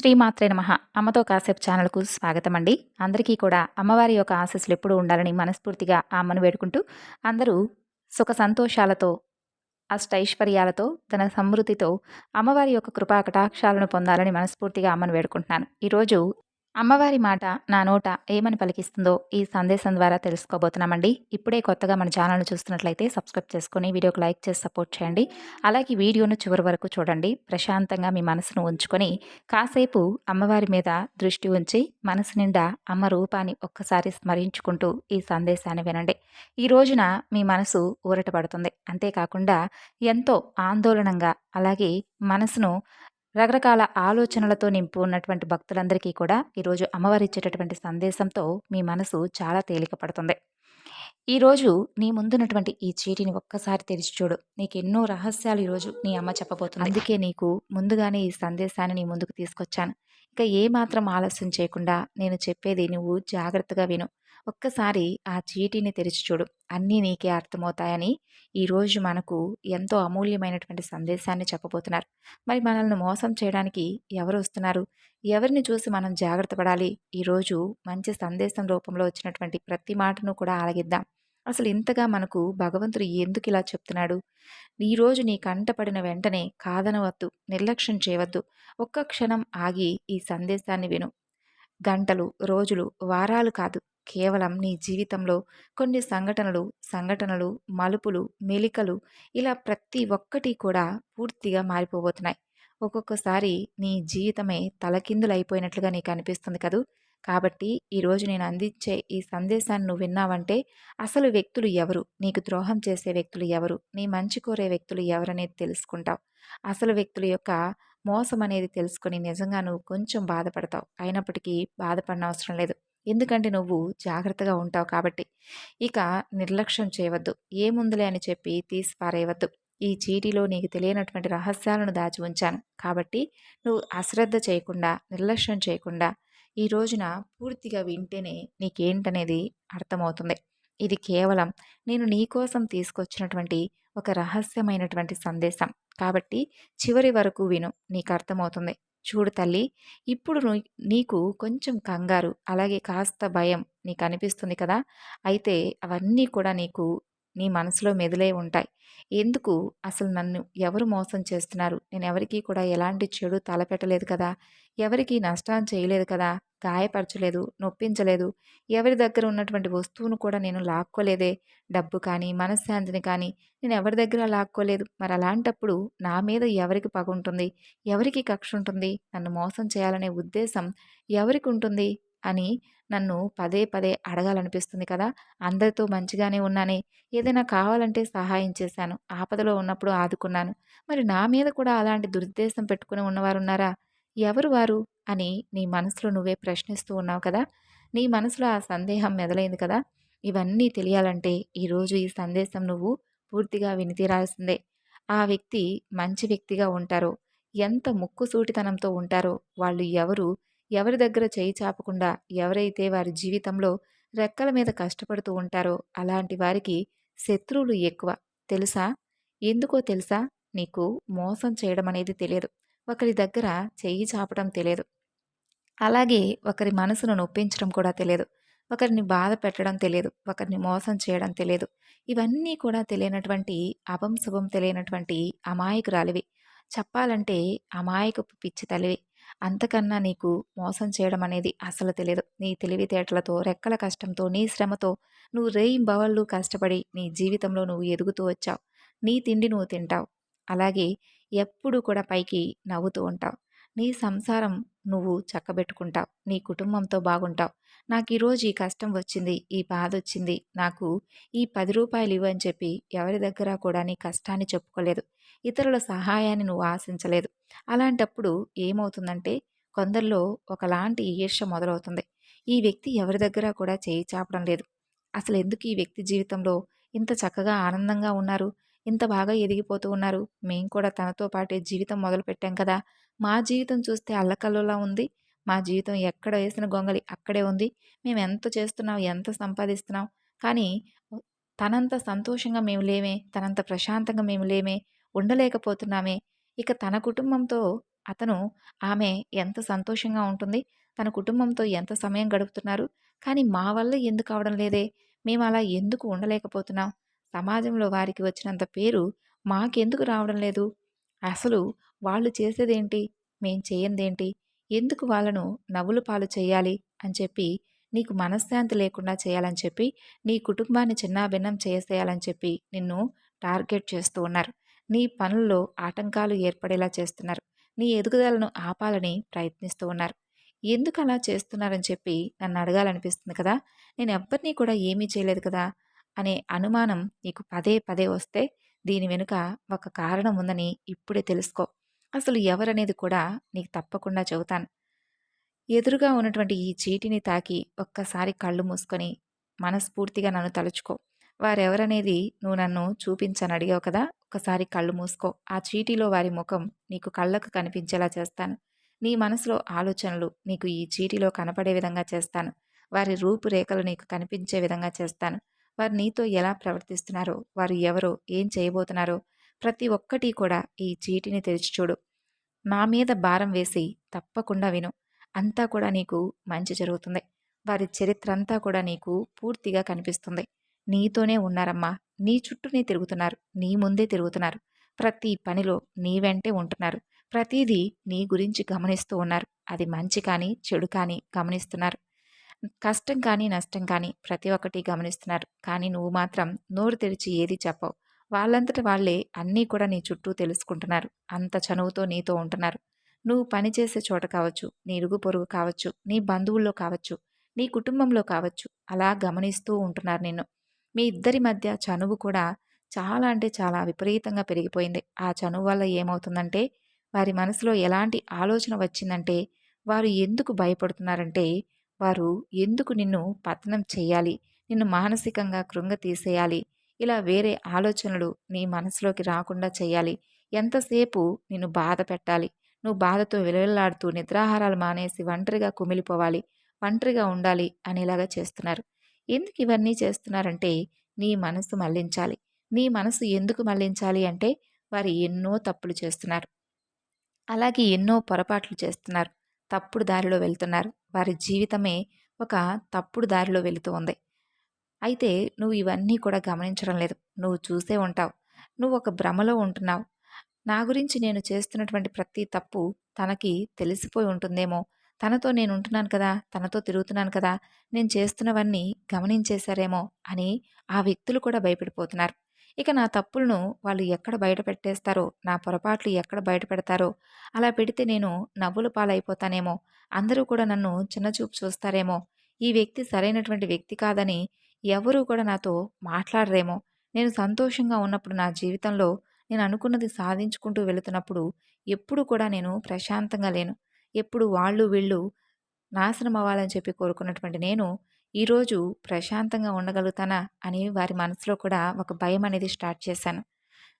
శ్రీమాత్రే నమ. అమ్మతో కాసేపు ఛానల్కు స్వాగతం అండి అందరికీ కూడా అమ్మవారి యొక్క ఆశస్సులు ఎప్పుడూ ఉండాలని మనస్ఫూర్తిగా ఆ అమ్మను వేడుకుంటూ అందరూ సుఖ సంతోషాలతో అష్టైశ్వర్యాలతో తన సమృద్ధితో అమ్మవారి యొక్క కృపా కటాక్షాలను పొందాలని మనస్ఫూర్తిగా అమ్మను వేడుకుంటున్నాను. ఈరోజు అమ్మవారి మాట నా నోట ఏమని పలికిస్తుందో ఈ సందేశం ద్వారా తెలుసుకోబోతున్నామండి. ఇప్పుడే కొత్తగా మన ఛానల్ను చూస్తున్నట్లయితే సబ్స్క్రైబ్ చేసుకొని వీడియోకి లైక్ చేసి సపోర్ట్ చేయండి. అలాగే వీడియోను చివరి వరకు చూడండి. ప్రశాంతంగా మీ మనసును ఉంచుకొని కాసేపు అమ్మవారి మీద దృష్టి ఉంచి మనసు నిండా అమ్మ రూపాన్ని ఒక్కసారి స్మరించుకుంటూ ఈ సందేశాన్ని వినండి. ఈ రోజున మీ మనసు ఊరటపడుతుంది. అంతేకాకుండా ఎంతో ఆందోళనంగా అలాగే మనసును రకరకాల ఆలోచనలతో నింపు ఉన్నటువంటి భక్తులందరికీ కూడా ఈరోజు అమ్మవారు ఇచ్చేటటువంటి సందేశంతో మీ మనసు చాలా తేలిక పడుతుంది ఈరోజు నీ ముందున్నటువంటి ఈ చీటిని ఒక్కసారి తెరిచి చూడు. నీకు ఎన్నో రహస్యాలు ఈరోజు నీ అమ్మ చెప్పబోతుంది. అందుకే నీకు ముందుగానే ఈ సందేశాన్ని నీ ముందుకు తీసుకొచ్చాను. ఇక ఏ మాత్రం ఆలస్యం చేయకుండా నేను చెప్పేది నువ్వు జాగ్రత్తగా విను. ఒక్కసారి ఆ చీటీని తెరిచి చూడు. అన్నీ నీకే అర్థమవుతాయని ఈరోజు మనకు ఎంతో అమూల్యమైనటువంటి సందేశాన్ని చెప్పబోతున్నారు. మరి మనల్ని మోసం చేయడానికి ఎవరు వస్తున్నారు? ఎవరిని చూసి మనం జాగ్రత్త పడాలి? ఈరోజు మంచి సందేశం రూపంలో వచ్చినటువంటి ప్రతి మాటను కూడా ఆలగిద్దాం. అసలు ఇంతగా మనకు భగవంతుడు ఎందుకు ఇలా చెప్తున్నాడు? ఈరోజు నీ కంటపడిన వెంటనే కాదనవద్దు నిర్లక్ష్యం చేయవద్దు. ఒక్క క్షణం ఆగి ఈ సందేశాన్ని విను. గంటలు రోజులు వారాలు కాదు. కేవలం నీ జీవితంలో కొన్ని సంఘటనలు సంఘటనలు మలుపులు మెలికలు ఇలా ప్రతి ఒక్కటి కూడా పూర్తిగా మారిపోబోతున్నాయి. ఒక్కొక్కసారి నీ జీవితమే తలకిందులైపోయినట్లుగా నీకు అనిపిస్తుంది కదూ? కాబట్టి ఈరోజు నేను అందించే ఈ సందేశాన్ని నువ్వు విన్నావంటే అసలు వ్యక్తులు ఎవరు? నీకు ద్రోహం చేసే వ్యక్తులు ఎవరు? నీ మంచి కోరే వ్యక్తులు ఎవరనేది తెలుసుకుంటావు. అసలు వ్యక్తుల యొక్క మోసం అనేది తెలుసుకొని నిజంగా నువ్వు కొంచెం బాధపడతావు. అయినప్పటికీ బాధపడిన అవసరం లేదు. ఎందుకంటే నువ్వు జాగ్రత్తగా ఉంటావు కాబట్టి. ఇక నిర్లక్ష్యం చేయవద్దు. ఏముందులే అని చెప్పి తీసి పారేయవద్దు ఈ చీటీలో నీకు తెలియనటువంటి రహస్యాలను దాచి ఉంచాను. కాబట్టి నువ్వు అశ్రద్ధ చేయకుండా నిర్లక్ష్యం చేయకుండా ఈ రోజున పూర్తిగా వింటేనే నీకేంటనేది అర్థమవుతుంది. ఇది కేవలం నేను నీకోసం తీసుకొచ్చినటువంటి ఒక రహస్యమైనటువంటి సందేశం. కాబట్టి చివరి వరకు విను. నీకు అర్థమవుతుంది చూడు తల్లి ఇప్పుడు నీకు కొంచెం కంగారు అలాగే కాస్త భయం నీకు అనిపిస్తుంది కదా? అయితే అవన్నీ కూడా నీకు నీ మనసులో మెదిలే ఉంటాయి. ఎందుకు అసలు నన్ను ఎవరు మోసం చేస్తున్నారు? నేను ఎవరికీ కూడా ఎలాంటి చెడు తలపెట్టలేదు కదా? ఎవరికీ నష్టం చేయలేదు కదా? గాయపరచలేదు నొప్పించలేదు. ఎవరి దగ్గర ఉన్నటువంటి వస్తువును కూడా నేను లాక్కోలేదే? డబ్బు కానీ మనశ్శాంతిని కానీ నేను ఎవరి దగ్గర లాక్కోలేదు? మరి అలాంటప్పుడు నా మీద ఎవరికి పగుంటుంది ఎవరికి కక్ష ఉంటుంది? నన్ను మోసం చేయాలనే ఉద్దేశం ఎవరికి ఉంటుంది? అని నన్ను పదే పదే అడగాలనిపిస్తుంది కదా! అందరితో మంచిగానే ఉన్నానే. ఏదైనా కావాలంటే సహాయం చేశాను. ఆపదలో ఉన్నప్పుడు ఆదుకున్నాను. మరి నా మీద కూడా అలాంటి దురుద్దేశం పెట్టుకుని ఉన్నవారు ఉన్నారా ఎవరు వారు? అని నీ మనసులో నువ్వే ప్రశ్నిస్తూ ఉన్నావు కదా! నీ మనసులో ఆ సందేహం మెదలైంది కదా! ఇవన్నీ తెలియాలంటే ఈరోజు ఈ సందేశం నువ్వు పూర్తిగా వినితీరాల్సిందే. ఆ వ్యక్తి మంచి వ్యక్తిగా ఉంటారో ఎంత ముక్కుసూటితనంతో ఉంటారో వాళ్ళు ఎవరు ఎవరి దగ్గర చేయి చాపకుండా ఎవరైతే వారి జీవితంలో రెక్కల మీద కష్టపడుతూ ఉంటారో అలాంటి వారికి శత్రువులు ఎక్కువ. తెలుసా? ఎందుకో తెలుసా? నీకు మోసం చేయడం అనేది తెలియదు. ఒకరి దగ్గర చెయ్యి చాపడం తెలియదు. అలాగే ఒకరి మనసును నొప్పించడం కూడా తెలియదు. ఒకరిని బాధ పెట్టడం తెలియదు. ఒకరిని మోసం చేయడం తెలియదు. ఇవన్నీ కూడా తెలియనటువంటి అభం శుభం తెలియనటువంటి అమాయకురాలివి. చెప్పాలంటే అమాయకపు పిచ్చి తల్లివి. అంతకన్నా నీకు మోసం చేయడం అనేది అసలు తెలియదు నీ తెలివితేటలతో రెక్కల కష్టంతో నీ శ్రమతో నువ్వు రేయింబవళ్ళు కష్టపడి నీ జీవితంలో నువ్వు ఎదుగుతూ వచ్చావు. నీ తిండి నువ్వు తింటావు. అలాగే ఎప్పుడు కూడా పైకి నవ్వుతూ ఉంటావు. నీ సంసారం నువ్వు చక్కబెట్టుకుంటావు. నీ కుటుంబంతో బాగుంటావు. నాకు ఈరోజు ఈ కష్టం వచ్చింది ఈ బాధ వచ్చింది నాకు ఈ పది రూపాయలు ఇవ్వని చెప్పి ఎవరి దగ్గర కూడా నీ కష్టాన్ని చెప్పుకోలేదు. ఇతరుల సహాయాన్ని నువ్వు ఆశించలేదు. అలాంటప్పుడు ఏమవుతుందంటే కొందరిలో ఒకలాంటి ఈర్ష్య మొదలవుతుంది. ఈ వ్యక్తి ఎవరి దగ్గర కూడా చేయి చాపడం లేదు. అసలు ఎందుకు ఈ వ్యక్తి జీవితంలో ఇంత చక్కగా ఆనందంగా ఉన్నారు? ఇంత బాగా ఎదిగిపోతూ ఉన్నారు? మేం కూడా తనతో పాటే జీవితం మొదలుపెట్టాం కదా! మా జీవితం చూస్తే అల్లకల్లోలా ఉంది. మా జీవితం ఎక్కడ వేసిన గొంగలి అక్కడే ఉంది. మేము ఎంత చేస్తున్నాం ఎంత సంపాదిస్తున్నాం? కానీ తనంత సంతోషంగా మేము లేమే తనంత ప్రశాంతంగా మేము లేమే ఉండలేకపోతున్నామే. ఇక తన కుటుంబంతో అతను ఆమె ఎంత సంతోషంగా ఉంటుంది. తన కుటుంబంతో ఎంత సమయం గడుపుతున్నారు. కానీ మా వల్ల ఎందుకు అవడం లేదే? మేము అలా ఎందుకు ఉండలేకపోతున్నాం? సమాజంలో వారికి వచ్చినంత పేరు మాకెందుకు రావడం లేదు? అసలు వాళ్ళు చేసేదేంటి? మేం చేయందేంటి? ఎందుకు వాళ్ళను నవ్వులు పాలు చేయాలి అని చెప్పి నీకు మనశ్శాంతి లేకుండా చేయాలని చెప్పి నీ కుటుంబాన్ని చిన్నాభిన్నం చేసేయాలని చెప్పి నిన్ను టార్గెట్ చేస్తూ ఉన్నారు. నీ పనుల్లో ఆటంకాలు ఏర్పడేలా చేస్తున్నారు. నీ ఎదుగుదలను ఆపాలని ప్రయత్నిస్తూ ఉన్నారు. ఎందుకు అలా చేస్తున్నారని చెప్పి నన్ను అడగాలనిపిస్తుంది కదా! నేను ఎవ్వరినీ కూడా ఏమీ చేయలేదు కదా! అనే అనుమానం నీకు పదే పదే వస్తే దీని వెనుక ఒక కారణం ఉందని ఇప్పుడే తెలుసుకో. అసలు ఎవరనేది కూడా నీకు తప్పకుండా చెబుతాను. ఎదురుగా ఉన్నటువంటి ఈ చీటిని తాకి ఒక్కసారి కళ్ళు మూసుకొని మనస్ఫూర్తిగా నన్ను తలుచుకో. వారెవరనేది నువ్వు నన్ను చూపించని అడిగావు కదా! ఒక్కసారి కళ్ళు మూసుకో. ఆ చీటీలో వారి ముఖం నీకు కళ్ళకు కనిపించేలా చేస్తాను. నీ మనసులో ఆలోచనలు నీకు ఈ చీటీలో కనపడే విధంగా చేస్తాను. వారి రూపురేఖలు నీకు కనిపించే విధంగా చేస్తాను. వారు నీతో ఎలా ప్రవర్తిస్తున్నారో వారు ఎవరో ఏం చేయబోతున్నారో ప్రతి ఒక్కటి కూడా ఈ చీటిని తెరిచి చూడు. నా మీద భారం వేసి తప్పకుండా విను. అంతా కూడా నీకు మంచి జరుగుతుంది. వారి చరిత్ర అంతా కూడా నీకు పూర్తిగా కనిపిస్తుంది. నీతోనే ఉన్నారమ్మా. నీ చుట్టూనే తిరుగుతున్నారు. నీ ముందే తిరుగుతున్నారు. ప్రతి పనిలో నీ వెంటే ఉంటున్నారు. ప్రతిదీ నీ గురించి గమనిస్తూ ఉన్నారు. అది మంచి కానీ చెడు కానీ గమనిస్తున్నారు. కష్టం కానీ నష్టం కానీ ప్రతి ఒక్కటి గమనిస్తున్నారు. కానీ నువ్వు మాత్రం నోరు తెరిచి ఏది చెప్పవు. వాళ్ళంతట వాళ్ళే అన్నీ కూడా నీ చుట్టూ తెలుసుకుంటున్నారు. అంత చనువుతో నీతో ఉంటున్నారు. నువ్వు పనిచేసే చోట కావచ్చు నీ ఇరుగు పొరుగు కావచ్చు నీ బంధువుల్లో కావచ్చు నీ కుటుంబంలో కావచ్చు అలా గమనిస్తూ ఉంటున్నారు నిన్ను. మీ ఇద్దరి మధ్య చనువు కూడా చాలా అంటే చాలా విపరీతంగా పెరిగిపోయింది. ఆ చనువు వల్ల ఏమవుతుందంటే వారి మనసులో ఎలాంటి ఆలోచన వచ్చిందంటే వారు ఎందుకు భయపడుతున్నారంటే వారు ఎందుకు నిన్ను పతనం చేయాలి నిన్ను మానసికంగా కృంగ తీసేయాలి ఇలా వేరే ఆలోచనలు నీ మనసులోకి రాకుండా చేయాలి ఎంతసేపు నిన్ను బాధ పెట్టాలి నువ్వు బాధతో విలవిల్లాడుతూ నిద్రాహారాలు మానేసి ఒంటరిగా కుమిలిపోవాలి ఒంటరిగా ఉండాలి అనేలాగా చేస్తున్నారు. ఎందుకు ఇవన్నీ చేస్తున్నారంటే నీ మనసు మళ్ళించాలి నీ మనసు ఎందుకు మళ్ళించాలి అంటే వారు ఎన్నో తప్పులు చేస్తున్నారు. అలాగే ఎన్నో పొరపాట్లు చేస్తున్నారు. తప్పుడు దారిలో వెళ్తున్నారు. వారి జీవితమే ఒక తప్పుడు దారిలో వెళుతూ ఉంది. అయితే నువ్వు ఇవన్నీ కూడా గమనించడం లేదు. నువ్వు చూసే ఉంటావు. నువ్వు ఒక భ్రమలో ఉంటున్నావు. నా గురించి నేను చేస్తున్నటువంటి ప్రతి తప్పు తనకి తెలిసిపోయి ఉంటుందేమో తనతో నేను ఉంటున్నాను కదా తనతో తిరుగుతున్నాను కదా నేను చేస్తున్నవన్నీ గమనించేశారేమో అని ఆ వ్యక్తులు కూడా భయపడిపోతున్నారు. ఇక నా తప్పులను వాళ్ళు ఎక్కడ బయట పెట్టేస్తారో నా పొరపాట్లు ఎక్కడ బయట పెడతారో అలా పెడితే నేను నవ్వుల పాలైపోతానేమో అందరూ కూడా నన్ను చిన్నచూపు చూస్తారేమో ఈ వ్యక్తి సరైనటువంటి వ్యక్తి కాదని ఎవరూ కూడా నాతో మాట్లాడరేమో నేను సంతోషంగా ఉన్నప్పుడు నా జీవితంలో నేను అనుకున్నది సాధించుకుంటూ వెళుతున్నప్పుడు ఎప్పుడు కూడా నేను ప్రశాంతంగా లేను. ఎప్పుడు వాళ్ళు వీళ్ళు నాశనం అవ్వాలని చెప్పి కోరుకున్నటువంటి నేను ఈరోజు ప్రశాంతంగా ఉండగలుగుతానా అని వారి మనసులో కూడా ఒక భయం అనేది స్టార్ట్ చేశాను.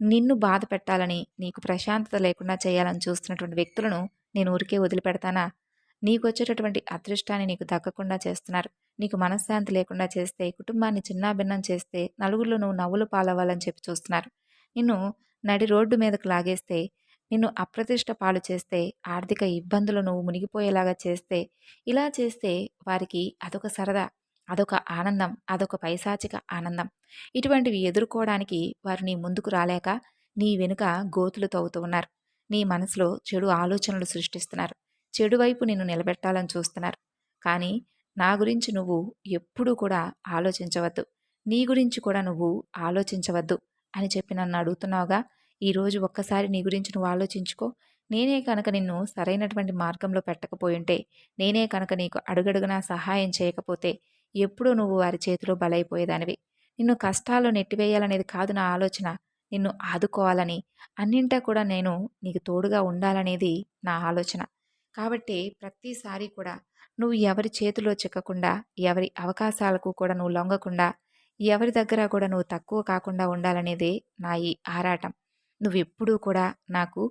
నిన్ను బాధ పెట్టాలని నీకు ప్రశాంతత లేకుండా చేయాలని చూస్తున్నటువంటి వ్యక్తులను నేను ఊరికే వదిలిపెడతానా? నీకు వచ్చేటటువంటి అదృష్టాన్ని నీకు దక్కకుండా చేస్తున్నారు. నీకు మనశ్శాంతి లేకుండా చేస్తే కుటుంబాన్ని చిన్నాభిన్నం చేస్తే నలుగురిలో నువ్వు నవ్వులు పాలవ్వాలని చెప్పి చూస్తున్నారు. నిన్ను నడి రోడ్డు మీదకు లాగేస్తే నిన్ను అప్రతిష్ట పాలు చేస్తే ఆర్థిక ఇబ్బందులు నువ్వు మునిగిపోయేలాగా చేస్తే ఇలా చేస్తే వారికి అదొక సరదా అదొక ఆనందం అదొక పైశాచిక ఆనందం. ఇటువంటివి ఎదుర్కోవడానికి వారు నీ ముందుకు రాలేక నీ వెనుక గోతులు తవ్వుతూ ఉన్నారు. నీ మనసులో చెడు ఆలోచనలు సృష్టిస్తున్నారు. చెడు వైపు నిన్ను నిలబెట్టాలని చూస్తున్నారు. కానీ నా గురించి నువ్వు ఎప్పుడూ కూడా ఆలోచించవద్దు. నీ గురించి కూడా నువ్వు ఆలోచించవద్దు అని చెప్పి నన్ను అడుగుతున్నావుగా? ఈరోజు ఒక్కసారి నీ గురించి నువ్వు ఆలోచించుకో. నేనే కనుక నిన్ను సరైనటువంటి మార్గంలో పెట్టకపోయింటే నేనే కనుక నీకు అడుగడుగునా సహాయం చేయకపోతే ఎప్పుడూ నువ్వు వారి చేతిలో బలైపోయేదానివి. నిన్ను కష్టాల్లో నెట్టివేయాలనేది కాదు నా ఆలోచన. నిన్ను ఆదుకోవాలని అన్నింటా కూడా నేను నీకు తోడుగా ఉండాలనేది నా ఆలోచన. కాబట్టి ప్రతిసారి కూడా నువ్వు ఎవరి చేతిలో చిక్కకుండా ఎవరి అవకాశాలకు కూడా నువ్వు లొంగకుండా ఎవరి దగ్గర కూడా నువ్వు తక్కువ కాకుండా ఉండాలనేదే నా ఈ ఆరాటం. నువ్వెప్పుడూ కూడా నాకు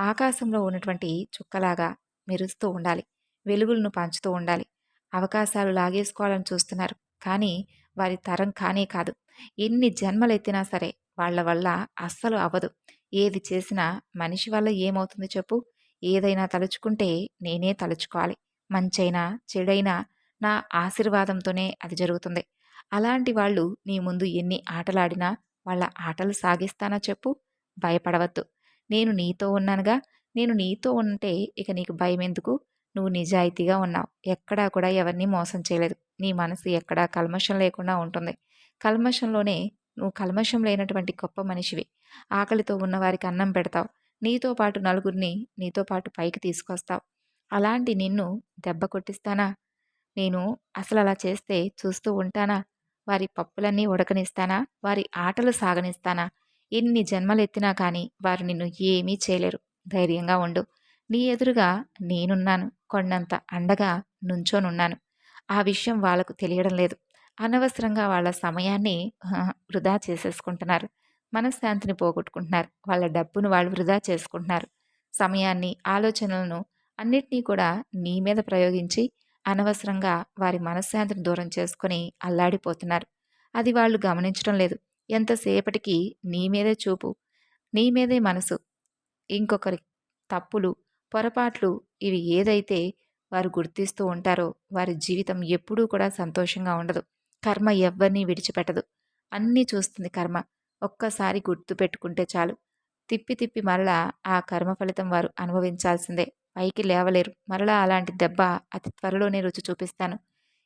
ఆకాశంలో ఉన్నటువంటి చుక్కలాగా మెరుస్తూ ఉండాలి. వెలుగులను పంచుతూ ఉండాలి. అవకాశాలు లాగేసుకోవాలని చూస్తున్నారు. కానీ వారి తరం కానే కాదు. ఎన్ని జన్మలెత్తినా సరే వాళ్ళ వల్ల అస్సలు అవ్వదు. ఏది చేసినా మనిషి వల్ల ఏమవుతుంది చెప్పు? ఏదైనా తలుచుకుంటే నేనే తలుచుకోవాలి. మంచైనా చెడైనా నా ఆశీర్వాదంతోనే అది జరుగుతుంది. అలాంటి వాళ్ళు నీ ముందు ఎన్ని ఆటలాడినా వాళ్ళ ఆటలు సాగిస్తానా చెప్పు? భయపడవద్దు. నేను నీతో ఉన్నానుగా. నేను నీతో ఉంటే ఇక నీకు భయం ఎందుకు నువ్వు నిజాయితీగా ఉన్నావు. ఎక్కడా కూడా ఎవరిని మోసం చేయలేదు. నీ మనసు ఎక్కడా కల్మషం లేకుండా ఉంటుంది. కల్మషంలోనే నువ్వు కల్మషం లేనటువంటి గొప్ప మనిషివి. ఆకలితో ఉన్నవారికి అన్నం పెడతావు. నీతో పాటు నలుగురిని నీతో పాటు పైకి తీసుకొస్తావు. అలాంటి నిన్ను దెబ్బ కొట్టిస్తానా? నేను అసలు అలా చేస్తే చూస్తూ ఉంటానా? వారి పప్పులన్నీ ఉడకనిస్తానా? వారి ఆటలు సాగనిస్తానా? ఎన్ని జన్మలెత్తినా కానీ వారు నిన్ను ఏమీ చేయలేరు. ధైర్యంగా ఉండు. నీ ఎదురుగా నేనున్నాను. కొండంత అండగా నుంచోనున్నాను. ఆ విషయం వాళ్ళకు తెలియడం లేదు. అనవసరంగా వాళ్ళ సమయాన్ని వృధా చేసేసుకుంటున్నారు. మనశ్శాంతిని పోగొట్టుకుంటున్నారు. వాళ్ళ డబ్బును వాళ్ళు వృధా చేసుకుంటున్నారు. సమయాన్ని ఆలోచనలను అన్నిటినీ కూడా నీ మీద ప్రయోగించి అనవసరంగా వారి మనశ్శాంతిని దూరం చేసుకుని అల్లాడిపోతున్నారు. అది వాళ్ళు గమనించడం లేదు. ఎంతసేపటికి నీ మీదే చూపు నీ మీదే మనసు. ఇంకొకరి తప్పులు పొరపాట్లు ఇవి ఏదైతే వారు గుర్తిస్తూ ఉంటారో వారి జీవితం ఎప్పుడూ కూడా సంతోషంగా ఉండదు. కర్మ ఎవ్వరినీ విడిచిపెట్టదు. అన్నీ చూస్తుంది కర్మ. ఒక్కసారి గుర్తు పెట్టుకుంటే చాలు. తిప్పి తిప్పి మరలా ఆ కర్మ ఫలితం వారు అనుభవించాల్సిందే. పైకి లేవలేరు. మరలా అలాంటి దెబ్బ అతి త్వరలోనే రుచి చూపిస్తాను.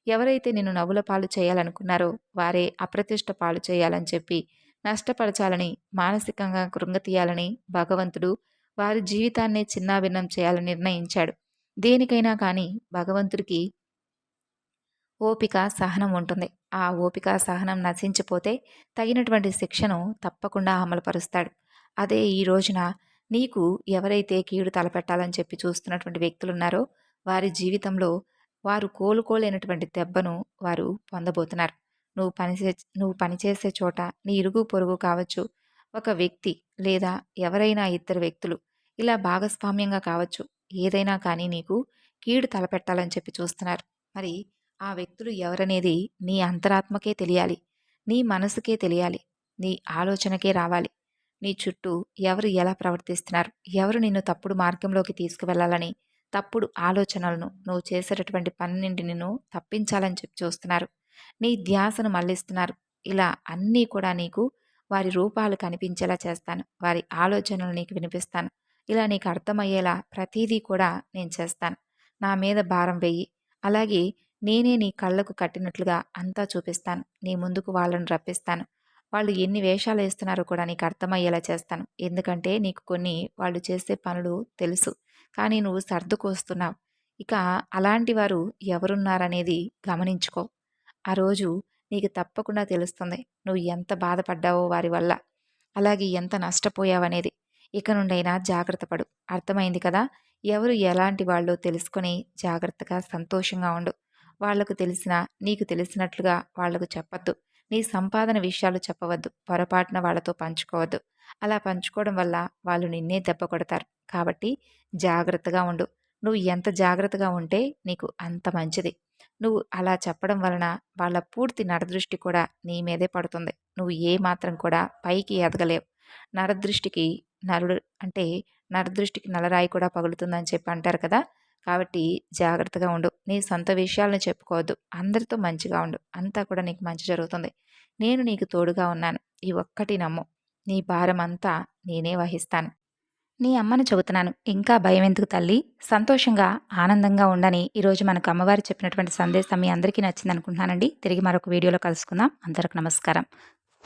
ఎవరైతే నిన్ను నవ్వుల పాలు చేయాలనుకున్నారో వారే అప్రతిష్ట పాలు చేయాలని చెప్పి నష్టపరచాలని మానసికంగా కృంగతీయాలని భగవంతుడు వారి జీవితాన్నే చిన్నాభిన్నం చేయాలని నిర్ణయించాడు. దేనికైనా కానీ భగవంతుడికి ఓపిక సహనం ఉంటుంది. ఆ ఓపిక సహనం నశించిపోతే తగినటువంటి శిక్షను తప్పకుండా అమలుపరుస్తాడు. అదే ఈ రోజున నీకు ఎవరైతే కీడు తలపెట్టాలని చెప్పి చూస్తున్నటువంటి వ్యక్తులున్నారో వారి జీవితంలో వారు కోలుకోలేనటువంటి దెబ్బను వారు పొందబోతున్నారు. నువ్వు పనిచే నువ్వు పనిచేసే చోట నీ ఇరుగు పొరుగు కావచ్చు ఒక వ్యక్తి లేదా ఎవరైనా ఇద్దరు వ్యక్తులు ఇలా భాగస్వామ్యంగా కావచ్చు. ఏదైనా కానీ నీకు కీడు తలపెట్టాలని చెప్పి చూస్తున్నారు. మరి ఆ వ్యక్తులు ఎవరనేది నీ అంతరాత్మకే తెలియాలి. నీ మనసుకే తెలియాలి. నీ ఆలోచనకే రావాలి. నీ చుట్టూ ఎవరు ఎలా ప్రవర్తిస్తున్నారు? ఎవరు నిన్ను తప్పుడు మార్గంలోకి తీసుకువెళ్ళాలని తప్పుడు ఆలోచనలను నువ్వు చేసేటటువంటి పని నుండి నిన్ను తప్పించాలని చెప్పి చూస్తున్నారు. నీ ధ్యాసను మళ్ళిస్తున్నారు. ఇలా అన్నీ కూడా నీకు వారి రూపాలు కనిపించేలా చేస్తాను. వారి ఆలోచనలు నీకు వినిపిస్తాను. ఇలా నీకు అర్థమయ్యేలా ప్రతీదీ కూడా నేను చేస్తాను. నా మీద భారం వెయ్యి అలాగే నేనే నీ కళ్ళకు కట్టినట్లుగా అంతా చూపిస్తాను. నీ ముందుకు వాళ్ళను రప్పిస్తాను. వాళ్ళు ఎన్ని వేషాలు వేస్తున్నారో కూడా నీకు అర్థమయ్యేలా చేస్తాను. ఎందుకంటే నీకు కొన్ని వాళ్ళు చేసే పనులు తెలుసు. కానీ నువ్వు సర్దుకొస్తున్నావు ఇక అలాంటి వారు ఎవరున్నారనేది గమనించుకో. ఆ రోజు నీకు తప్పకుండా తెలుస్తుంది నువ్వు ఎంత బాధపడ్డావో వారి వల్ల. అలాగే ఎంత నష్టపోయావనేది. ఇక నుండైనా జాగ్రత్త పడు. అర్థమైంది కదా? ఎవరు ఎలాంటి వాళ్ళో తెలుసుకొని జాగ్రత్తగా సంతోషంగా ఉండు. వాళ్ళకు తెలిసిన నీకు తెలిసినట్లుగా వాళ్ళకు చెప్పద్దు. నీ సంపాదన విషయాలు చెప్పవద్దు. పొరపాటున వాళ్ళతో పంచుకోవద్దు. అలా పంచుకోవడం వల్ల వాళ్ళు నిన్నే దెబ్బ కొడతారు. కాబట్టి జాగ్రత్తగా ఉండు. నువ్వు ఎంత జాగ్రత్తగా ఉంటే నీకు అంత మంచిది. నువ్వు అలా చెప్పడం వలన వాళ్ళ పూర్తి నరదృష్టి కూడా నీ మీదే పడుతుంది. నువ్వు ఏ మాత్రం కూడా పైకి ఎదగలేవు. నరదృష్టికి నరుడు అంటే నరదృష్టికి నలరాయి కూడా పగులుతుందని చెప్పి అంటారు కదా! కాబట్టి జాగ్రత్తగా ఉండు. నీ సొంత విషయాలను చెప్పుకోవద్దు. అందరితో మంచిగా ఉండు. అంతా కూడా నీకు మంచి జరుగుతుంది. నేను నీకు తోడుగా ఉన్నాను. ఈ ఒక్కటి నమ్ము. నీ భారం అంతా నేనే వహిస్తాను. నీ అమ్మను చెబుతున్నాను. ఇంకా భయం ఎందుకు తల్లి? సంతోషంగా ఆనందంగా ఉండని ఈరోజు మనకు అమ్మవారు చెప్పినటువంటి సందేశం మీ అందరికీ నచ్చింది అనుకుంటున్నానండి తిరిగి మరొక వీడియోలో కలుసుకుందాం. అందరికి నమస్కారం.